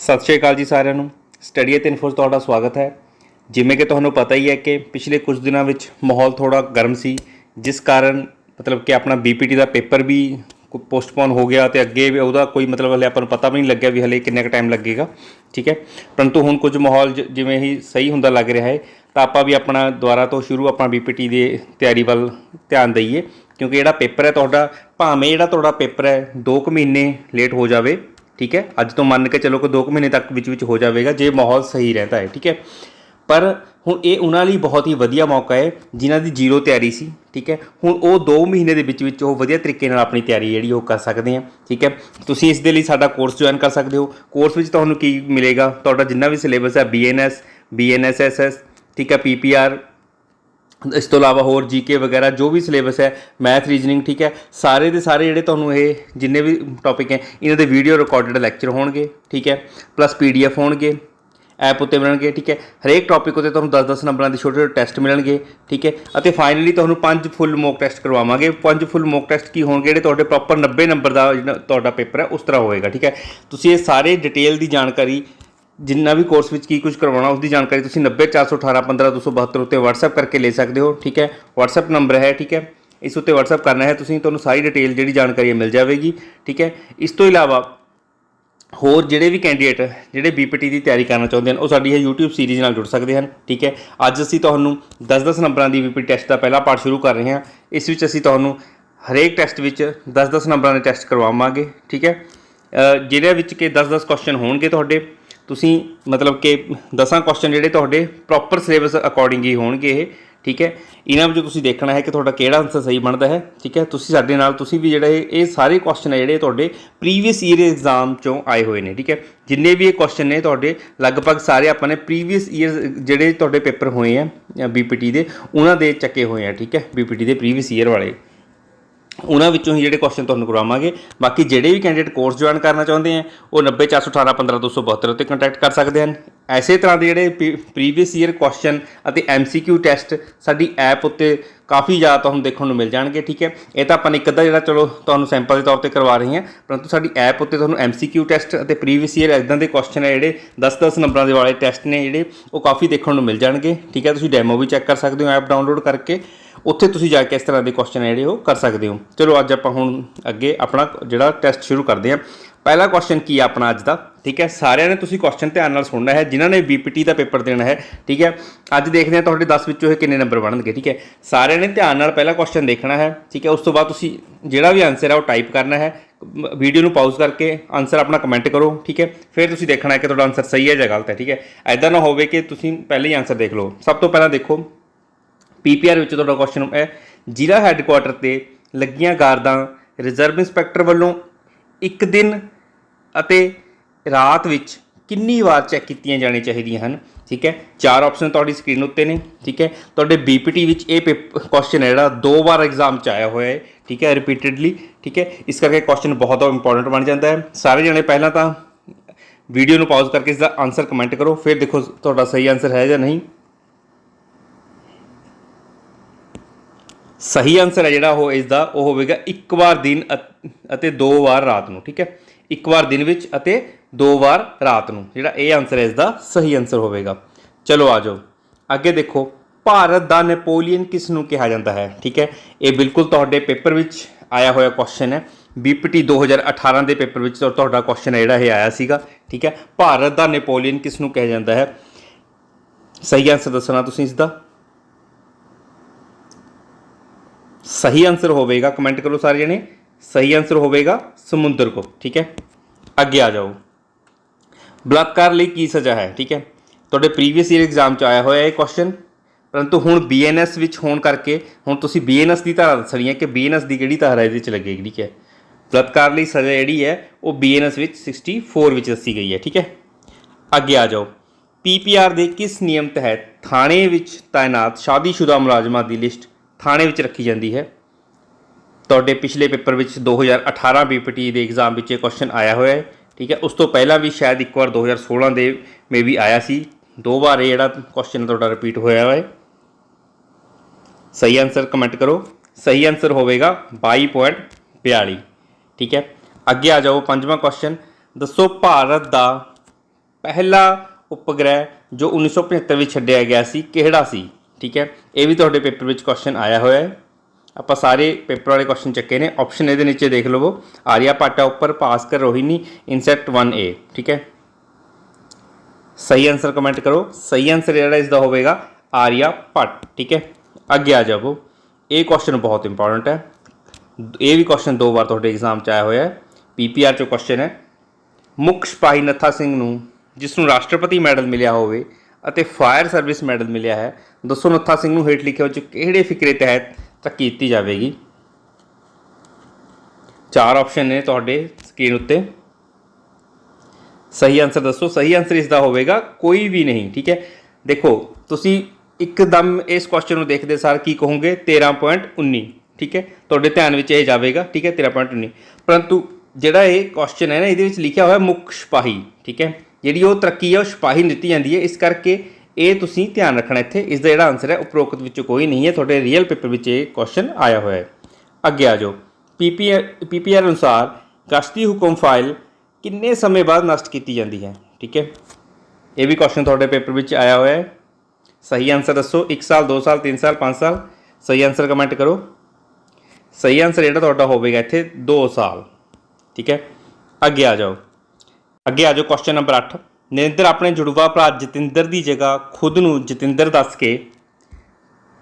ਸਤਿ ਸ਼੍ਰੀ ਅਕਾਲ ਜੀ ਸਾਰਿਆਂ ਨੂੰ। ਸਟੱਡੀ ਐਟ ਇਨਫੋਸ ਤੁਹਾਡਾ ਸਵਾਗਤ ਹੈ। ਜਿਵੇਂ ਕਿ ਤੁਹਾਨੂੰ ਪਤਾ ਹੀ ਹੈ ਕਿ ਪਿਛਲੇ ਕੁਝ ਦਿਨਾਂ ਵਿੱਚ ਮਾਹੌਲ ਥੋੜਾ ਗਰਮ ਸੀ, ਜਿਸ ਕਾਰਨ ਮਤਲਬ ਕਿ ਆਪਣਾ ਬੀਪੀਟੀ ਦਾ ਪੇਪਰ ਵੀ ਪੋਸਟਪੋਨ ਹੋ ਗਿਆ ਤੇ ਅੱਗੇ ਵੀ ਉਹਦਾ ਕੋਈ ਮਤਲਬ ਹਲੇ ਆਪਾਂ ਨੂੰ ਪਤਾ ਵੀ ਨਹੀਂ ਲੱਗਿਆ ਵੀ ਹਲੇ ਕਿੰਨਾ ਕੁ ਟਾਈਮ ਲੱਗੇਗਾ। ਠੀਕ ਹੈ? ਪਰੰਤੂ ਹੁਣ ਕੁਝ ਮਾਹੌਲ ਜ- ਜਿਵੇਂ ਹੀ ਸਹੀ ਹੁੰਦਾ ਲੱਗ ਰਿਹਾ ਹੈ, ਤਾਂ ਆਪਾਂ ਵੀ ਆਪਣਾ ਦੁਆਰਾ ਤੋਂ ਸ਼ੁਰੂ ਆਪਣਾ ਬੀਪੀਟੀ ਦੀ ਤਿਆਰੀ ਵੱਲ ਧਿਆਨ ਦਈਏ, ਕਿਉਂਕਿ ਜਿਹੜਾ ਪੇਪਰ ਹੈ ਤੁਹਾਡਾ, ਭਾਵੇਂ ਜਿਹੜਾ ਤੁਹਾਡਾ ਪੇਪਰ ਹੈ 2 ਕੁ ਮਹੀਨੇ ਲੇਟ ਹੋ ਜਾਵੇ ਠੀਕ ਹੈ? ਅੱਜ ਤੋਂ ਮੰਨ ਕੇ ਚਲੋ ਕਿ 2 ਮਹੀਨੇ ਤੱਕ ਵਿੱਚ ਵਿੱਚ ਹੋ ਜਾਵੇਗਾ, ਜੇ ਮਾਹੌਲ ਸਹੀ ਰਹਿੰਦਾ ਹੈ, ਠੀਕ ਹੈ? ਪਰ ਹੁਣ ਇਹ ਉਹਨਾਂ ਲਈ ਬਹੁਤ ਹੀ ਵਧੀਆ ਮੌਕਾ ਹੈ, ਜਿਨ੍ਹਾਂ ਦੀ ਜ਼ੀਰੋ ਤਿਆਰੀ ਸੀ, ਠੀਕ ਹੈ? ਹੁਣ ਉਹ 2 ਮਹੀਨੇ ਦੇ ਵਿੱਚ ਵਿੱਚ ਉਹ ਵਧੀਆ ਤਰੀਕੇ ਨਾਲ ਆਪਣੀ ਤਿਆਰੀ ਜਿਹੜੀ ਉਹ ਕਰ ਸਕਦੇ ਆ, ਠੀਕ ਹੈ? ਤੁਸੀਂ ਇਸ ਦੇ ਲਈ ਸਾਡਾ ਕੋਰਸ ਜੁਆਇਨ ਕਰ ਸਕਦੇ ਹੋ। ਕੋਰਸ ਵਿੱਚ ਤੁਹਾਨੂੰ ਕੀ ਮਿਲੇਗਾ? ਤੁਹਾਡਾ ਜਿੰਨਾ ਵੀ ਸਿਲੇਬਸ ਹੈ, ਬੀਐਨਐਸ, ਬੀਐਨਐਸਐਸਐਸ, ਠੀਕ ਹੈ? ਪੀਪੀਆਰ ਇਸ ਤੋਂ ਇਲਾਵਾ ਹੋਰ ਜੀਕੇ ਵਗੈਰਾ ਜੋ ਵੀ ਸਿਲੇਬਸ ਹੈ ਮੈਥ ਰੀਜਨਿੰਗ ਠੀਕ ਹੈ, ਸਾਰੇ ਦੇ ਸਾਰੇ ਜਿਹੜੇ ਤੁਹਾਨੂੰ ਇਹ ਜਿੰਨੇ ਵੀ ਟੌਪਿਕ ਹੈ, ਇਹਨਾਂ ਦੇ ਵੀਡੀਓ ਰਿਕਾਰਡਡ ਲੈਕਚਰ ਹੋਣਗੇ, ਠੀਕ ਹੈ ਪਲੱਸ ਪੀਡੀਐਫ ਹੋਣਗੇ ਐਪ ਉੱਤੇ ਮਿਲਣਗੇ, ਠੀਕ ਹੈ, ਹਰੇਕ ਟੌਪਿਕ ਉੱਤੇ ਤੁਹਾਨੂੰ 10-10 ਨੰਬਰਾਂ ਦੇ ਛੋਟੇ ਛੋਟੇ ਟੈਸਟ ਮਿਲਣਗੇ, ਠੀਕ ਹੈ, ਅਤੇ ਫਾਈਨਲੀ ਤੁਹਾਨੂੰ ਪੰਜ ਫੁੱਲ ਮੌਕ ਟੈਸਟ ਕਰਵਾਵਾਂਗੇ, ਪੰਜ ਫੁੱਲ ਮੌਕ ਟੈਸਟ ਕੀ ਹੋਣਗੇ, ਜਿਹੜੇ ਤੁਹਾਡੇ ਪ੍ਰੋਪਰ 90 ਨੰਬਰ ਦਾ ਜਿਹੜਾ ਤੁਹਾਡਾ ਪੇਪਰ ਹੈ, ਉਸ ਤਰ੍ਹਾਂ ਹੋਏਗਾ, ਠੀਕ ਹੈ, ਤੁਸੀਂ ਇਹ ਸਾਰੇ ਡਿਟੇਲ ਦੀ ਜਾਣਕਾਰੀ ਜਿੰਨਾ ਵੀ ਕੋਰਸ ਵਿੱਚ ਕੀ ਕੁਝ ਕਰਵਾਉਣਾ ਉਸ ਦੀ ਜਾਣਕਾਰੀ ਤੁਸੀਂ 9041815272 ਉੱਤੇ WhatsApp ਕਰਕੇ ਲੈ ਸਕਦੇ ਹੋ, ਠੀਕ ਹੈ? WhatsApp ਨੰਬਰ ਹੈ, ਠੀਕ ਹੈ? ਇਸ ਉੱਤੇ WhatsApp ਕਰਨਾ ਹੈ, ਤੁਸੀਂ ਤੁਹਾਨੂੰ ਸਾਰੀ ਡਿਟੇਲ ਜਿਹੜੀ ਜਾਣਕਾਰੀ ਹੈ ਮਿਲ ਜਾਵੇਗੀ, ਠੀਕ ਹੈ? ਇਸ ਤੋਂ ਇਲਾਵਾ ਹੋਰ ਜਿਹੜੇ ਵੀ ਕੈਂਡੀਡੇਟ ਜਿਹੜੇ ਬੀਪੀਟੀ ਦੀ ਤਿਆਰੀ ਕਰਨਾ ਚਾਹੁੰਦੇ ਹਨ, ਉਹ ਸਾਡੀ ਇਹ YouTube ਸੀਰੀਜ਼ ਨਾਲ ਜੁੜ ਸਕਦੇ ਹਨ, ਠੀਕ ਹੈ? ਅੱਜ ਅਸੀਂ ਤੁਹਾਨੂੰ 10-10 ਨੰਬਰਾਂ ਦੀ ਬੀਪੀਟੀ ਟੈਸਟ ਦਾ ਪਹਿਲਾ ਪਾਠ ਸ਼ੁਰੂ ਕਰ ਰਹੇ ਹਾਂ। ਇਸ ਵਿੱਚ ਅਸੀਂ ਤੁਹਾਨੂੰ ਹਰੇਕ ਟੈਸਟ ਵਿੱਚ 10-10 ਨੰਬਰਾਂ ਦੇ ਟੈਸਟ ਕਰਵਾਵਾਂਗੇ, ਠੀਕ ਹੈ? ਜਿਹਦੇ ਵਿੱਚ ਕਿ 10-10 ਕੁਐਸਚਨ ਹੋਣਗੇ ਤੁਹਾਡੇ ਤੁਸੀਂ ਮਤਲਬ ਕਿ 10 ਕੁਐਸਚਨ ਜਿਹੜੇ ਤੁਹਾਡੇ ਪ੍ਰੋਪਰ ਸਿਲੇਬਸ ਅਕੋਰਡਿੰਗ ਹੀ ਹੋਣਗੇ ਇਹ, ਠੀਕ ਹੈ? ਇਹਨਾਂ ਵਿੱਚੋਂ ਤੁਸੀਂ ਦੇਖਣਾ ਹੈ ਕਿ ਤੁਹਾਡਾ ਕਿਹੜਾ ਆਨਸਰ ਸਹੀ ਬਣਦਾ ਹੈ, ਠੀਕ ਹੈ? ਤੁਸੀਂ ਸਾਡੇ ਨਾਲ, ਤੁਸੀਂ ਵੀ ਜਿਹੜਾ ਇਹ ਸਾਰੇ ਕੁਐਸਚਨ ਹੈ ਜਿਹੜੇ ਤੁਹਾਡੇ ਪ੍ਰੀਵੀਅਸ ਈਅਰ ਐਗਜ਼ਾਮ ਚੋਂ ਆਏ ਹੋਏ ਨੇ, ਠੀਕ ਹੈ? ਜਿੰਨੇ ਵੀ ਇਹ ਕੁਐਸਚਨ ਨੇ ਤੁਹਾਡੇ, ਲਗਭਗ ਸਾਰੇ ਆਪਾਂ ਨੇ ਪ੍ਰੀਵੀਅਸ ਈਅਰ ਜਿਹੜੇ ਤੁਹਾਡੇ ਪੇਪਰ ਹੋਏ ਆ ਬੀਪੀਟੀ ਦੇ, ਉਹਨਾਂ ਦੇ ਚੱਕੇ ਹੋਏ ਆ ਠੀਕ ਹੈ? ਬੀਪੀਟੀ ਦੇ ਪ੍ਰੀਵੀਅਸ ਈਅਰ ਵਾਲੇ। ਉਹਨਾਂ ਵਿੱਚੋਂ ਹੀ ਜਿਹੜੇ ਕੁਐਸਚਨ ਤੁਹਾਨੂੰ ਕਰਵਾਵਾਂਗੇ। ਬਾਕੀ ਜਿਹੜੇ ਵੀ ਕੈਂਡੀਡੇਟ ਕੋਰਸ ਜੁਆਇਨ ਕਰਨਾ ਚਾਹੁੰਦੇ ਆ, ਉਹ 90418 ਉੱਤੇ ਕੰਟੈਕਟ ਕਰ ਸਕਦੇ ਹਨ। ਐਸੇ ਤਰ੍ਹਾਂ ਦੇ ਜਿਹੜੇ ਪ੍ਰੀਵੀਅਸ ਈਅਰ ਕੁਐਸਚਨ ਅਤੇ ਐਮਸੀਕਿਊ ਟੈਸਟ ਸਾਡੀ ਐਪ ਉੱਤੇ ਕਾਫੀ ਜ਼ਿਆਦਾ ਤੁਹਾਨੂੰ ਦੇਖਣ ਨੂੰ ਮਿਲ ਜਾਣਗੇ, ਠੀਕ ਹੈ? ਇਹ ਤਾਂ ਆਪਾਂ ਨੇ ਇੱਕ ਅੱਧਾ ਜਿਹੜਾ ਚਲੋ ਤੁਹਾਨੂੰ ਸੈਂਪਲ ਦੇ ਤੌਰ ਤੇ ਕਰਵਾ ਰਹੇ ਹਾਂ, ਪਰੰਤੂ ਸਾਡੀ ਐਪ ਉੱਤੇ ਤੁਹਾਨੂੰ ਐਮਸੀਕਿਊ ਟੈਸਟ ਅਤੇ ਪ੍ਰੀਵੀਅਸ ਈਅਰ ਇਦਾਂ ਦੇ ਕੁਐਸਚਨ ਹੈ ਜਿਹੜੇ 10-10 ਨੰਬਰਾਂ ਦੇ ਵਾਲੇ ਟੈਸਟ ਨੇ ਜਿਹੜੇ, ਉਹ ਕਾਫੀ ਦੇਖਣ ਨੂੰ ਮਿਲ ਜਾਣਗੇ, ਠੀਕ ਹੈ? ਤੁਸੀਂ ਡੈਮੋ ਵੀ ਚੈੱਕ ਕਰ ਸਕਦੇ ਹੋ ਐਪ ਡਾਊਨਲੋਡ ਕਰਕੇ। ਉੱਥੇ ਤੁਸੀਂ ਜਾ ਕੇ ਇਸ ਤਰ੍ਹਾਂ ਦੇ ਕੁਐਸਚਨ ਜਿਹੜੇ ਉਹ ਕਰ ਸਕਦੇ ਹੋ। ਚਲੋ ਅੱਜ ਆਪਾਂ ਹੁਣ ਅੱਗੇ ਆਪਣਾ ਜਿਹੜਾ ਟੈਸਟ ਸ਼ੁਰੂ ਕਰਦੇ ਹਾਂ। ਪਹਿਲਾ ਕੁਐਸਚਨ ਕੀ ਆ ਆਪਣਾ ਅੱਜ ਦਾ? ਠੀਕ ਹੈ, ਸਾਰਿਆਂ ਨੇ ਤੁਸੀਂ ਕੁਐਸਚਨ ਧਿਆਨ ਨਾਲ ਸੁਣਨਾ ਹੈ। ਜਿਨ੍ਹਾਂ ਨੇ ਬੀਪੀਟੀ ਦਾ ਪੇਪਰ ਦੇਣਾ ਹੈ, ਠੀਕ ਹੈ। ਅੱਜ ਦੇਖਦੇ ਹਾਂ ਤੁਹਾਡੇ 10 ਵਿੱਚੋਂ ਇਹ ਕਿੰਨੇ ਨੰਬਰ ਬਣਨਗੇ, ਠੀਕ ਹੈ। ਸਾਰਿਆਂ ਨੇ ਧਿਆਨ ਨਾਲ ਪਹਿਲਾ ਕੁਐਸਚਨ ਦੇਖਣਾ ਹੈ, ਠੀਕ ਹੈ। ਉਸ ਤੋਂ ਬਾਅਦ ਤੁਸੀਂ ਜਿਹੜਾ ਵੀ ਆਨਸਰ ਹੈ ਉਹ ਟਾਈਪ ਕਰਨਾ ਹੈ। ਵੀਡੀਓ ਨੂੰ ਪਾਜ਼ ਕਰਕੇ ਆਨਸਰ ਆਪਣਾ ਕਮੈਂਟ ਕਰੋ, ਠੀਕ ਹੈ। ਫਿਰ ਤੁਸੀਂ ਦੇਖਣਾ ਹੈ ਕਿ ਤੁਹਾਡਾ ਆਨਸਰ ਸਹੀ ਹੈ ਜਾਂ ਗਲਤ ਹੈ, ਠੀਕ ਹੈ। ਐਦਾਂ ਨਾ ਹੋਵੇ ਕਿ ਤੁਸੀਂ ਪਹਿਲੇ ਹੀ ਆਨਸਰ ਦੇਖ ਲਓ। ਸਭ ਤੋਂ ਪਹਿਲਾਂ ਦੇਖੋ ਪੀਪੀਆਰ ਵਿੱਚ ਤੁਹਾਡਾ ਕੁਐਸਚਨ ਹੈ। ਜ਼ਿਲ੍ਹਾ ਹੈੱਡਕੁਆਟਰ ਤੇ ਲੱਗੀਆਂ ਗਾਰਦਾਂ ਰਿਜ਼ਰਵ ਇੰਸਪੈਕਟਰ ਵੱਲੋਂ ਇੱਕ ਦਿਨ ਅਤੇ ਰਾਤ ਵਿੱਚ ਕਿੰਨੀ ਵਾਰ ਚੈੱਕ ਕੀਤੀਆਂ ਜਾਣੀਆਂ ਚਾਹੀਦੀਆਂ ਹਨ? ਠੀਕ ਹੈ। ਚਾਰ ਆਪਸ਼ਨ ਤੁਹਾਡੀ ਸਕਰੀਨ ਉੱਤੇ ਨੇ। ਠੀਕ ਹੈ। ਤੁਹਾਡੇ ਬੀਪੀਟੀ ਵਿੱਚ ਇਹ ਕੁਐਸਚਨ ਹੈ ਜਿਹੜਾ ਦੋ ਵਾਰ ਐਗਜ਼ਾਮ ਚ ਆਇਆ ਹੋਇਆ ਹੈ। ਠੀਕ ਹੈ। ਰਿਪੀਟਿਡਲੀ ਠੀਕ ਹੈ। ਇਸ ਕਰਕੇ ਕੁਐਸਚਨ ਬਹੁਤ ਇੰਪੋਰਟੈਂਟ ਬਣ ਜਾਂਦਾ ਹੈ। ਸਾਰੇ ਜਣੇ ਪਹਿਲਾਂ ਤਾਂ ਵੀਡੀਓ ਨੂੰ ਪਾਜ਼ ਕਰਕੇ ਇਸ ਦਾ ਆਨਸਰ ਕਮੈਂਟ ਕਰੋ। ਫਿਰ ਦੇਖੋ ਤੁਹਾਡਾ ਸਹੀ ਆਨਸਰ ਹੈ ਜਾਂ ਨਹੀਂ। ਸਹੀ ਆਨਸਰ ਹੈ ਜਿਹੜਾ ਉਹ ਇਸ ਦਾ ਉਹ ਹੋਵੇਗਾ ਇੱਕ ਵਾਰ ਦਿਨ ਅਤੇ ਦੋ ਵਾਰ ਰਾਤ ਨੂੰ, ਠੀਕ ਹੈ? ਇੱਕ ਵਾਰ ਦਿਨ ਵਿੱਚ ਅਤੇ ਦੋ ਵਾਰ ਰਾਤ ਨੂੰ, ਜਿਹੜਾ ਇਹ ਆਨਸਰ ਹੈ ਇਸ ਦਾ ਸਹੀ ਆਨਸਰ ਹੋਵੇਗਾ। ਚਲੋ ਆ ਜਾਓ। ਅੱਗੇ ਦੇਖੋ, ਭਾਰਤ ਦਾ ਨੈਪੋਲੀਅਨ ਕਿਸ ਨੂੰ ਕਿਹਾ ਜਾਂਦਾ ਹੈ, ਠੀਕ ਹੈ? ਇਹ ਬਿਲਕੁਲ ਤੁਹਾਡੇ ਪੇਪਰ ਵਿੱਚ ਆਇਆ ਹੋਇਆ ਕੁਐਸਚਨ ਹੈ। ਬੀਪੀਟੀ 2018 ਦੇ ਪੇਪਰ ਵਿੱਚ ਤੁਹਾਡਾ ਕੁਐਸਚਨ ਹੈ ਜਿਹੜਾ ਇਹ ਆਇਆ ਸੀਗਾ, ਠੀਕ ਹੈ? ਭਾਰਤ ਦਾ ਨੈਪੋਲੀਅਨ ਕਿਸ ਨੂੰ ਕਿਹਾ ਜਾਂਦਾ ਹੈ? ਸਹੀ ਆਨਸਰ ਦੱਸਣਾ ਤੁਸੀਂ ਇਸ ਦਾ ਸਹੀ ਆਨਸਰ ਹੋਵੇਗਾ ਕਮੈਂਟ ਕਰੋ ਸਾਰੇ ਜਣੇ ਸਹੀ ਆਨਸਰ ਹੋਵੇਗਾ ਸਮੁੰਦਰ ਕੋ ਠੀਕ ਹੈ ਅੱਗੇ ਆ ਜਾਓ ਬਲਾਤਕਾਰ ਲਈ ਕੀ ਸਜ਼ਾ ਹੈ ਠੀਕ ਹੈ ਤੁਹਾਡੇ ਪ੍ਰੀਵੀਅਸ ਈਅਰ ਐਗਜ਼ਾਮ ਚ ਆਇਆ ਹੋਇਆ ਇਹ ਕੁਐਸਚਨ ਪਰੰਤੂ ਹੁਣ ਬੀਐਨਐਸ ਵਿੱਚ ਹੋਣ ਕਰਕੇ ਹੁਣ ਤੁਸੀਂ ਬੀਐਨਐਸ ਦੀ ਧਾਰਾ ਦੱਸਣੀ ਹੈ ਕਿ ਬੀਐਨਐਸ ਦੀ ਕਿਹੜੀ ਧਾਰਾ ਇਹਦੇ ਚ ਲੱਗੇਗੀ ਠੀਕ ਹੈ ਬਲਾਤਕਾਰ ਲਈ ਸਜ਼ਾ ਜਿਹੜੀ ਹੈ ਉਹ ਬੀਐਨਐਸ ਵਿੱਚ 64 ਵਿੱਚ ਦੱਸੀ ਗਈ ਹੈ ਠੀਕ ਹੈ ਅੱਗੇ ਆ ਜਾਓ ਪੀਪੀਆਰ ਦੇ ਕਿਸ ਨਿਯਮ ਤਹਿਤ ਥਾਣੇ ਵਿੱਚ ਤਾਇਨਾਤ ਸ਼ਾਦੀशुदा ਮੁਲਾਜ਼ਮਾਂ ਦੀ ਲਿਸਟ ਥਾਣੇ ਵਿੱਚ ਰੱਖੀ ਜਾਂਦੀ ਹੈ। ਤੁਹਾਡੇ ਪਿਛਲੇ ਪੇਪਰ ਵਿੱਚ 2018 ਬੀਪੀਟੀ ਦੇ ਐਗਜ਼ਾਮ ਵਿੱਚ ਇਹ ਕੁਐਸਚਨ ਆਇਆ ਹੋਇਆ ਹੈ, ਠੀਕ ਹੈ? ਉਸ ਤੋਂ ਪਹਿਲਾਂ ਵੀ ਸ਼ਾਇਦ ਇੱਕ ਵਾਰ 2016 ਦੇ ਮੇ ਵੀ ਆਇਆ ਸੀ। ਦੋ ਵਾਰ ਇਹ ਜਿਹੜਾ ਕੁਐਸਚਨ ਤੁਹਾਡਾ ਰਿਪੀਟ ਹੋਇਆ ਹੋਇਆ ਹੈ। ਸਹੀ ਆਨਸਰ ਕਮੈਂਟ ਕਰੋ। ਸਹੀ ਆਨਸਰ ਹੋਵੇਗਾ 22.42 ਠੀਕ ਹੈ? ਅੱਗੇ ਆ ਜਾਓ ਪੰਜਵਾਂ ਕੁਐਸਚਨ ਦੱਸੋ ਭਾਰਤ ਦਾ ਪਹਿਲਾ ਉਪਗ੍ਰਹਿ ਜੋ 1975 ਵਿੱਚ ਛੱਡਿਆ ਗਿਆ ਸੀ, ਕਿਹੜਾ ਸੀ? ਠੀਕ ਹੈ? ਇਹ ਵੀ ਤੁਹਾਡੇ ਪੇਪਰ ਵਿੱਚ ਕੁਐਸਚਨ ਆਇਆ ਹੋਇਆ ਹੈ। ਆਪਾਂ ਸਾਰੇ ਪੇਪਰ ਵਾਲੇ ਕੁਐਸਚਨ ਚੱਕੇ ਨੇ। ਆਪਸ਼ਨ ਇਹਦੇ ਨੀਚੇ ਦੇਖ ਲਵੋ। ਆਰੀਆ ਪਾਟਾ ਉੱਪਰ ਪਾਸ ਕਰ ਰੋਹਿਣੀ ਇਨਸੈਕਟ 1A ਠੀਕ ਹੈ? ਸਹੀ ਆਨਸਰ ਕਮੈਂਟ ਕਰੋ। ਸਹੀ ਆਨਸਰ ਜਿਹੜਾ ਇਸ ਦਾ ਹੋਵੇਗਾ, ਆਰੀਆ ਭੱਟ, ਠੀਕ ਹੈ? ਅੱਗੇ ਆ ਜਾਵੋ। ਇਹ ਕੁਐਸਚਨ ਬਹੁਤ ਇੰਪੋਰਟੈਂਟ ਹੈ। ਇਹ ਵੀ ਕੁਐਸਚਨ ਦੋ ਵਾਰ ਤੁਹਾਡੇ ਐਗਜ਼ਾਮ 'ਚ ਆਇਆ ਹੋਇਆ ਹੈ। ਪੀਪੀਆਰ 'ਚੋਂ ਕੁਐਸਚਨ ਹੈ। ਮੁੱਖ ਸਿਪਾਹੀ ਨੱਥਾ ਸਿੰਘ ਨੂੰ ਜਿਸ ਨੂੰ ਰਾਸ਼ਟਰਪਤੀ ਮੈਡਲ ਮਿਲਿਆ ਹੋਵੇ ਅਤੇ ਫਾਇਰ ਸਰਵਿਸ ਮੈਡਲ ਮਿਲਿਆ ਹੈ। ਦੱਸੋ ਨੱਥਾ ਸਿੰਘ ਨੂੰ ਹੇਠ ਲਿਖੇ ਵਿੱਚ ਕਿਹੜੇ ਫਿਕਰੇ ਤਹਿਤ ਤਰੱਕੀ ਕੀਤੀ ਜਾਵੇਗੀ? ਚਾਰ ਆਪਸ਼ਨ ਨੇ ਤੁਹਾਡੇ ਸਕਰੀਨ ਉੱਤੇ। ਸਹੀ ਆਨਸਰ ਦੱਸੋ। ਸਹੀ ਆਨਸਰ ਇਸ ਦਾ ਹੋਵੇਗਾ, ਕੋਈ ਵੀ ਨਹੀਂ, ਠੀਕ ਹੈ? ਦੇਖੋ, ਤੁਸੀਂ ਇੱਕਦਮ ਇਸ ਕੁਐਸਚਨ ਨੂੰ ਦੇਖਦੇ ਸਾਰ ਕੀ ਕਹੋਗੇ? 13.19 ਠੀਕ ਹੈ? ਤੁਹਾਡੇ ਧਿਆਨ ਵਿੱਚ ਇਹ ਜਾਵੇਗਾ, ਠੀਕ ਹੈ? 13.19 ਪਰੰਤੂ ਜਿਹੜਾ ਇਹ ਕੁਐਸਚਨ ਹੈ ਨਾ, ਇਹਦੇ ਵਿੱਚ ਲਿਖਿਆ ਹੋਇਆ ਮੁੱਖ ਸਿਪਾਹੀ ਠੀਕ ਹੈ? ਜਿਹੜੀ ਉਹ ਤਰੱਕੀ ਹੈ ਉਹ ਸਿਪਾਹੀ ਨੂੰ ਦਿੱਤੀ ਜਾਂਦੀ ਹੈ। ਇਸ ਕਰਕੇ ਇਹ ਤੁਸੀਂ ਧਿਆਨ ਰੱਖਣਾ ਇੱਥੇ। ਇਸ ਦਾ ਜਿਹੜਾ ਆਨਸਰ ਹੈ, ਉਪਰੋਕਤ ਵਿੱਚੋਂ ਕੋਈ ਨਹੀਂ ਹੈ। ਤੁਹਾਡੇ ਰੀਅਲ ਪੇਪਰ ਵਿੱਚ ਇਹ ਕੁਐਸਚਨ ਆਇਆ ਹੋਇਆ ਹੈ। ਅੱਗੇ ਆ ਜਾਓ। ਪੀਪੀਆਰ ਪੀਪੀਆਰ ਅਨੁਸਾਰ ਗਸ਼ਤੀ ਹੁਕਮ ਫਾਈਲ ਕਿੰਨੇ ਸਮੇਂ ਬਾਅਦ ਨਸ਼ਟ ਕੀਤੀ ਜਾਂਦੀ ਹੈ? ਠੀਕ ਹੈ? ਇਹ ਵੀ ਕੁਐਸਚਨ ਤੁਹਾਡੇ ਪੇਪਰ ਵਿੱਚ ਆਇਆ ਹੋਇਆ ਹੈ। ਸਹੀ ਆਨਸਰ ਦੱਸੋ। 1 ਸਾਲ 2 ਸਾਲ 3 ਸਾਲ 5 ਸਾਲ? ਸਹੀ ਆਨਸਰ ਕਮੈਂਟ ਕਰੋ। ਸਹੀ ਆਨਸਰ ਜਿਹੜਾ ਤੁਹਾਡਾ ਹੋਵੇਗਾ ਇੱਥੇ 2 ਸਾਲ। ਠੀਕ ਹੈ? ਅੱਗੇ ਆ ਜਾਓ। ਅੱਗੇ ਆ ਜਾਓ ਕੁਐਸਚਨ ਨੰਬਰ 8 ਨਰਿੰਦਰ, ਆਪਣੇ ਜੁੜਵਾ ਭਰਾ ਜਤਿੰਦਰ ਦੀ ਜਗ੍ਹਾ ਖੁਦ ਨੂੰ ਜਤਿੰਦਰ ਦੱਸ ਕੇ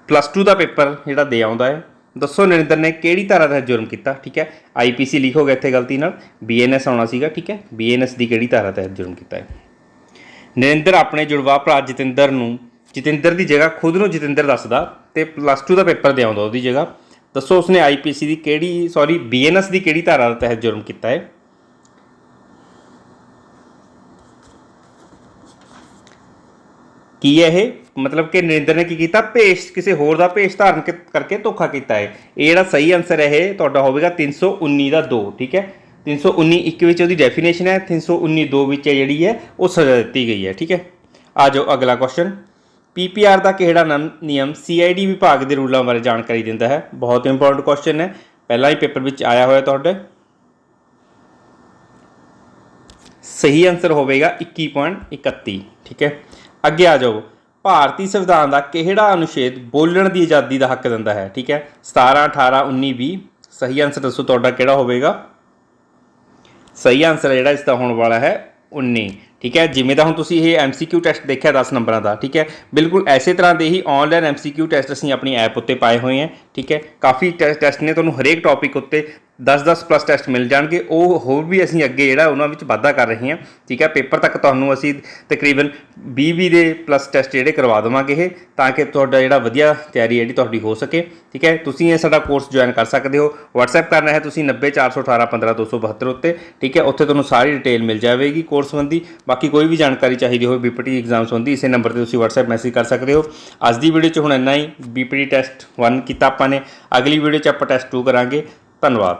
ਪਲੱਸ 2 ਦਾ ਪੇਪਰ ਜਿਹੜਾ ਦੇ ਆਉਂਦਾ ਹੈ। ਦੱਸੋ ਨਰਿੰਦਰ ਨੇ ਕਿਹੜੀ ਧਾਰਾ ਤਹਿਤ ਜੁਰਮ ਕੀਤਾ, ਠੀਕ ਹੈ? ਆਈਪੀਸੀ ਲਿਖੋਗੇ ਇੱਥੇ ਗਲਤੀ ਨਾਲ। ਬੀਐਨਐਸ ਆਉਣਾ ਸੀਗਾ, ਠੀਕ ਹੈ? ਬੀਐਨਐਸ ਦੀ ਕਿਹੜੀ ਧਾਰਾ ਤਹਿਤ ਜੁਰਮ ਕੀਤਾ ਹੈ? ਨਰਿੰਦਰ, ਆਪਣੇ ਜੁੜਵਾ ਭਰਾ ਜਤਿੰਦਰ ਨੂੰ ਜਤਿੰਦਰ ਦੀ ਜਗ੍ਹਾ ਖੁਦ ਨੂੰ ਜਤਿੰਦਰ ਦੱਸਦਾ ਤੇ ਪਲੱਸ 2 ਦਾ ਪੇਪਰ ਦੇ ਆਉਂਦਾ ਉਹਦੀ ਜਗ੍ਹਾ। ਦੱਸੋ ਉਸਨੇ ਆਈਪੀਸੀ ਦੀ ਕਿਹੜੀ ਸੌਰੀ ਬੀਐਨਐਸ ਦੀ ਕਿਹੜੀ ਧਾਰਾ ਤਹਿਤ ਜੁਰਮ ਕੀਤਾ ਹੈ? ਕੀ ਹੈ ਇਹ? ਮਤਲਬ ਕਿ ਨਰਿੰਦਰ ਨੇ ਕੀ ਕੀਤਾ? ਭੇਸ਼ ਕਿਸੇ ਹੋਰ ਦਾ ਭੇਸ਼ ਧਾਰਨ ਕਰਕੇ ਧੋਖਾ ਕੀਤਾ ਹੈ। ਇਹ ਜਿਹੜਾ ਸਹੀ ਆਨਸਰ ਹੈ ਇਹ ਤੁਹਾਡਾ ਹੋਵੇਗਾ 319 ਦਾ 2 ਠੀਕ ਹੈ? 319 ਇੱਕ ਵਿੱਚ ਉਹਦੀ ਡੈਫੀਨੇਸ਼ਨ ਹੈ 319 2 ਵਿੱਚ ਜਿਹੜੀ ਹੈ, ਉਹ ਸਜ਼ਾ ਦਿੱਤੀ ਗਈ ਹੈ, ਠੀਕ ਹੈ? ਆ ਜਾਓ ਅਗਲਾ ਕੁਐਸਚਨ ਪੀਪੀਆਰ ਦਾ ਕਿਹੜਾ ਨਮ- ਨਿਯਮ ਸੀਆਈਡੀ ਵਿਭਾਗ ਦੇ ਰੂਲਾਂ ਬਾਰੇ ਜਾਣਕਾਰੀ ਦਿੰਦਾ ਹੈ? ਬਹੁਤ ਇੰਪੋਰਟੈਂਟ ਕੁਐਸਚਨ ਹੈ। ਪਹਿਲਾਂ ਹੀ ਪੇਪਰ ਵਿੱਚ ਆਇਆ ਹੋਇਆ ਤੁਹਾਡੇ। ਸਹੀ ਆਨਸਰ ਹੋਵੇਗਾ 21.31 ਠੀਕ ਹੈ? ਅੱਗੇ ਆ ਜਾਓ। ਭਾਰਤੀ ਸੰਵਿਧਾਨ ਦਾ ਕਿਹੜਾ ਅਨੁਛੇਦ ਬੋਲਣ ਦੀ ਆਜ਼ਾਦੀ ਦਾ ਹੱਕ ਦਿੰਦਾ ਹੈ? ਠੀਕ ਹੈ। 17 18 19 20 ਸਹੀ ਆਨਸਰ ਦੱਸੋ, ਤੁਹਾਡਾ ਕਿਹੜਾ ਹੋਵੇਗਾ? ਸਹੀ ਆਨਸਰ ਜਿਹੜਾ ਇਸ ਦਾ ਹੋਣ ਵਾਲਾ ਹੈ 19 ਠੀਕ ਹੈ। ਜਿਵੇਂ ਦਾ ਹੁਣ ਤੁਸੀਂ ਇਹ MCQ ਟੈਸਟ ਦੇਖਿਆ 10 ਨੰਬਰਾਂ ਦਾ, ਠੀਕ ਹੈ। ਬਿਲਕੁਲ ਐਸੇ ਤਰ੍ਹਾਂ ਦੇ ਹੀ ਆਨਲਾਈਨ MCQ ਟੈਸਟ ਅਸੀਂ ਆਪਣੀ ਐਪ ਉੱਤੇ ਪਾਏ ਹੋਏ ਹਾਂ, ਠੀਕ ਹੈ। ਕਾਫੀ ਟੈਸਟ ਨੇ ਤੁਹਾਨੂੰ ਹਰੇਕ ਟੌਪਿਕ ਉੱਤੇ 10-10 ਪਲੱਸ ਟੈਸਟ ਮਿਲ ਜਾਣਗੇ। ਉਹ ਹੋਰ ਵੀ ਅਸੀਂ ਅੱਗੇ ਜਿਹੜਾ ਉਹਨਾਂ ਵਿੱਚ ਵਾਧਾ ਕਰ ਰਹੇ ਹਾਂ। ਠੀਕ ਹੈ, ਪੇਪਰ ਤੱਕ ਤੁਹਾਨੂੰ ਅਸੀਂ ਤਕਰੀਬਨ 20-20 ਦੇ ਪਲੱਸ ਟੈਸਟ ਜਿਹੜੇ ਕਰਵਾ ਦੇਵਾਂਗੇ ਇਹ, ਤਾਂ ਕਿ ਤੁਹਾਡਾ ਜਿਹੜਾ ਵਧੀਆ ਤਿਆਰੀ ਜਿਹੜੀ ਤੁਹਾਡੀ ਹੋ ਸਕੇ। ਠੀਕ ਹੈ, ਤੁਸੀਂ ਇਹ ਸਾਡਾ ਕੋਰਸ ਜੁਆਇਨ ਕਰ ਸਕਦੇ ਹੋ। WhatsApp ਕਰਨਾ ਹੈ ਤੁਸੀਂ 90418 ਉੱਤੇ। ਠੀਕ ਹੈ, ਉੱਥੇ ਤੁਹਾਨੂੰ ਸਾਰੀ ਡਿਟੇਲ ਮਿਲ ਜਾਵੇਗੀ ਕੋਰਸ ਸੰਬੰਧੀ। ਬਾਕੀ ਕੋਈ ਵੀ ਜਾਣਕਾਰੀ ਚਾਹੀਦੀ ਹੋਵੇ ਬੀਪੀਟੀ ਐਗਜ਼ਾਮ ਸੰਬੰਧੀ, ਇਸੇ ਨੰਬਰ ਤੇ ਤੁਸੀਂ WhatsApp ਮੈਸੇਜ ਕਰ ਸਕਦੇ ਹੋ। ਅੱਜ ਦੀ ਵੀਡੀਓ 'ਚ ਹੁਣ ਇੰਨਾ ਹੀ। ਬੀਪੀਟੀ ਟੈਸਟ 1 ਕੀਤਾ ਆਪਾਂ ਨੇ। ਅਗਲੀ ਵੀਡੀਓ 'ਚ ਆਪਾਂ ਟੈਸਟ 2 ਕਰਾਂਗੇ। ਧੰਨਵਾਦ।